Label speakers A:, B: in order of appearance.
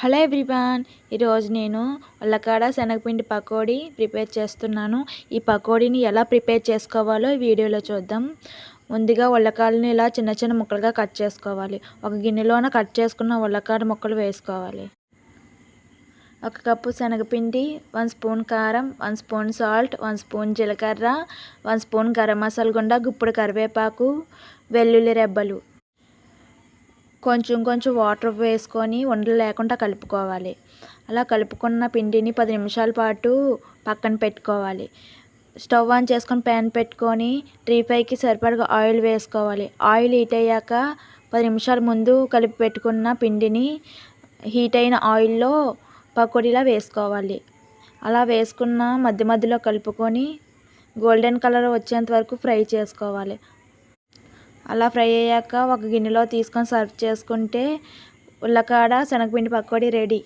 A: Hello everyone ఈరోజు నేను ఉల్లకాడ శనగపిండి పకోడీ ప్రిపేర్ చేస్తున్నాను. ఈ పకోడీని ఎలా ప్రిపేర్ చేసుకోవాలో ఈ వీడియోలో చూద్దాం. ముందుగా ఉల్లకాడని ఇలా చిన్న చిన్న ముక్కలుగా కట్ చేసుకోవాలి. ఒక గిన్నెలోన కట్ చేసుకున్న ఉల్లకాడ ముక్కలు వేసుకోవాలి. ఒక కప్పు శనగపిండి వన్ స్పూన్ కారం one spoon salt one spoon జీలకర్ర వన్ స్పూన్ గరం మసాలా గుండ గుప్పుడు కరివేపాకు వెల్లుల్లి రెబ్బలు కొంచెం కొంచెం వాటర్ వేసుకొని ఉండలు లేకుండా కలుపుకోవాలి. అలా కలుపుకున్న పిండిని పది నిమిషాల పాటు పక్కన పెట్టుకోవాలి. స్టవ్ ఆన్ చేసుకొని ప్యాన్ పెట్టుకొని ట్రీ ఫైవ్కి సరిపడగా ఆయిల్ వేసుకోవాలి. ఆయిల్ హీట్ అయ్యాక పది నిమిషాల ముందు కలిపి పెట్టుకున్న పిండిని హీట్ అయిన ఆయిల్లో పకోడీలా వేసుకోవాలి. అలా వేసుకున్న మధ్య మధ్యలో కలుపుకొని గోల్డెన్ కలర్ వచ్చేంత వరకు ఫ్రై చేసుకోవాలి. అలా ఫ్రై అయ్యాక ఒక గిన్నెలో తీసుకొని సర్వ్ చేసుకుంటే ఉల్లకాడ శనగపిండి పకోడీ రెడీ.